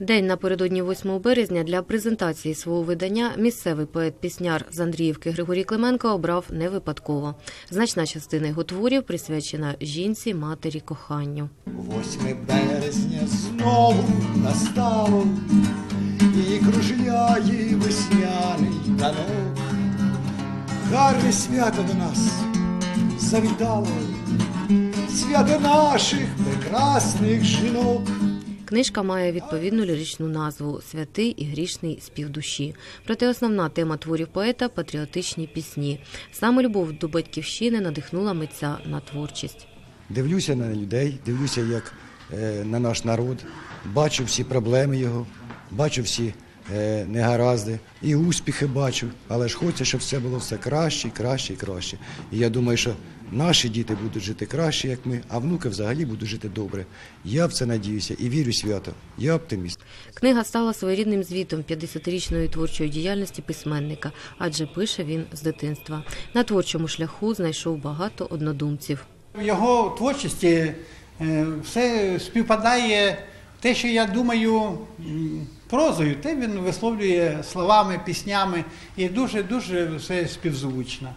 День напередодні 8 березня для презентації свого видання місцевий поет-пісняр з Андріївки Григорій Клименко обрав не випадково. Значна частина його творів присвячена жінці, матері, коханню. 8 березня знову настало і кружляє весняний танок. Гарне свято до нас завітало, свято наших прекрасних жінок. Книжка має відповідну ліричну назву Святий і грішний спів душі. Проте основна тема творів поета патріотичні пісні. Саме любов до батьківщини надихнула митця на творчість. Дивлюся на людей, дивлюся, як е, на наш народ, бачу всі проблеми його, бачу всі негаразди, і успіхи бачу, але ж хочеться, щоб все було все краще, краще і краще. І я думаю, що наші діти будуть жити краще, як ми, а внуки взагалі будуть жити добре. Я в це надіюся і вірю свято. Я оптиміст. Книга стала своєрідним звітом 50-річної творчої діяльності письменника, адже пише він з дитинства. На творчому шляху знайшов багато однодумців. В його творчості е, все співпадає те, що я думаю прозою, те він висловлює словами, піснями і дуже-дуже все співзвучно.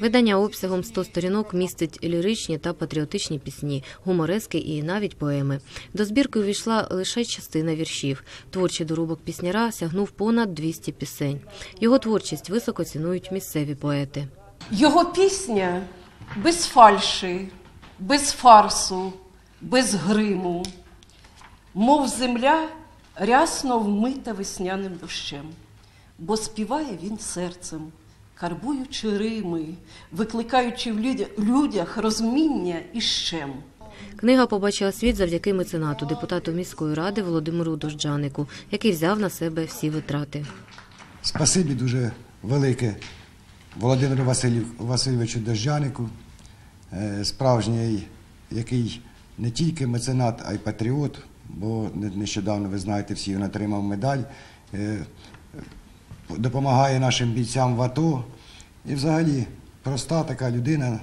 Видання обсягом 100 сторінок містить ліричні та патріотичні пісні, гуморески і навіть поеми. До збірки увійшла лише частина віршів. Творчий доробок пісняра сягнув понад 200 пісень. Його творчість високо цінують місцеві поети. Його пісня без фальші, без фарсу, без гриму, мов земля рясно вмита весняним дощем, бо співає він серцем, карбуючи рими, викликаючи в людях розуміння і щем. Книга побачила світ завдяки меценату, депутату міської ради Володимиру Дожджанику, який взяв на себе всі витрати. Спасибі дуже велике Володимиру Васильовичу Дождянику, е, справжній, який не тільки меценат, а й патріот, бо не- нещодавно, ви знаєте, всі він отримав медаль, е, допомагає нашим бійцям в АТО. І взагалі проста така людина.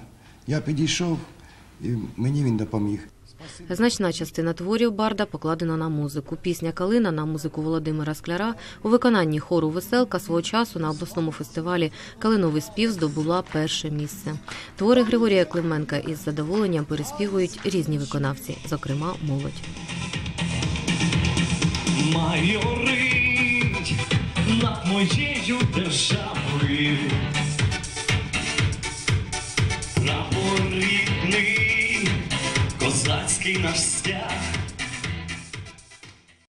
Я підійшов і мені він допоміг. Значна частина творів Барда покладена на музику. Пісня Калина на музику Володимира Скляра у виконанні хору Веселка свого часу на обласному фестивалі Калиновий спів здобула перше місце. Твори Григорія Клименка із задоволенням переспівують різні виконавці, зокрема молодь. Майорить над моєю державою. Наборідний козацький наш стяг,